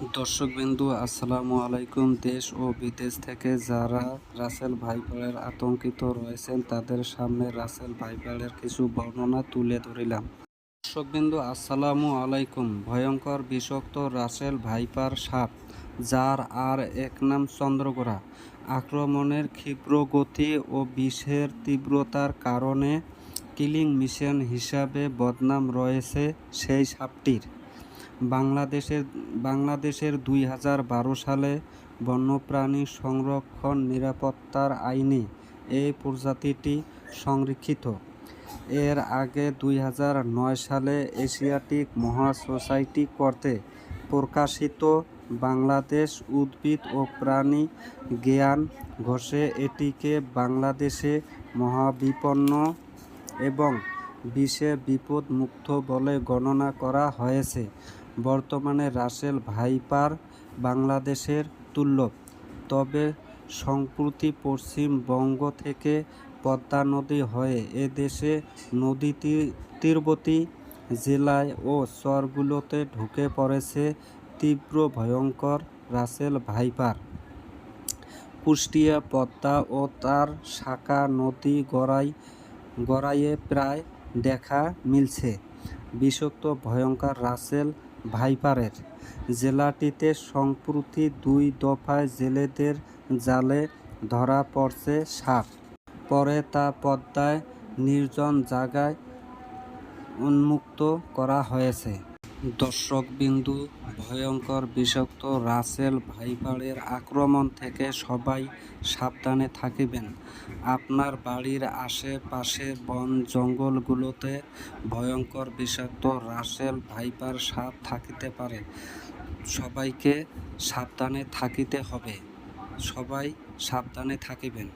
দর্শকবিন্দু, আসসালামু আলাইকুম। দেশ ও বিদেশ থেকে যারা রাসেল ভাইপারের আতঙ্কিত রয়েছেন, তাদের সামনে রাসেল ভাইপারের কিছু বর্ণনা তুলে ধরিলাম। দর্শকবিন্দু, আসসালামু আলাইকুম। ভয়ঙ্কর, বিষাক্ত রাসেল ভাইপার সাপ, যার আর এক নাম চন্দ্রগোড়া। আক্রমণের ক্ষিপ্র গতি ও বিষের তীব্রতার কারণে কিলিং মিশন হিসাবে বদনাম রয়েছে সেই সাপটির। বাংলাদেশের বাংলাদেশের দুই হাজার বারো সালে বন্যপ্রাণী সংরক্ষণ নিরাপত্তার আইনে এই প্রজাতিটি সংরক্ষিত। এর আগে দুই হাজার নয় সালে এশিয়াটিক মহা সোসাইটি কর্তৃক প্রকাশিত বাংলাদেশ উদ্ভিদ ও প্রাণী জ্ঞান ঘোষে এটিকে বাংলাদেশে মহাবিপন্ন এবং বিশ্বে বিপদ মুক্ত বলে গণনা করা হয়েছে। বর্তমানে রাসেল ভাইপার বাংলাদেশের তুল্য। তবে সম্প্রতি পশ্চিমবঙ্গ থেকে পদ্মা নদী হয়ে এদেশে নদী তীর- তীরবর্তী জেলায় ও চরগুলোতে ঢুকে পড়েছে তীব্র ভয়ঙ্কর রাসেল ভাইপার। কুষ্টিয়া, পদ্মা ও তার শাখা নদী গড়াই, গড়াইয়ে প্রায় দেখা মিলছে। বিষাক্ত, ভয়ঙ্কর রাসেল ভাইপারের জেলাটিতে সম্প্রতি দুই দফায় জেলেদের জালে ধরা পড়ছে সাপ। পরে তা পদ্মায় নির্জন জায়গায় উন্মুক্ত করা হয়েছে। দর্শকবিন্দু ভয়ঙ্কর বিষাক্ত রাসেল ভাইপারের আক্রমণ থেকে সবাই সাবধানে থাকিবেন। আপনার বাড়ির আশেপাশে বন জঙ্গলগুলোতে ভয়ঙ্কর বিষাক্ত রাসেল ভাইপার সাপ থাকিতে পারে। সবাইকে সাবধানে থাকিতে হবে। সবাই সাবধানে থাকিবেন।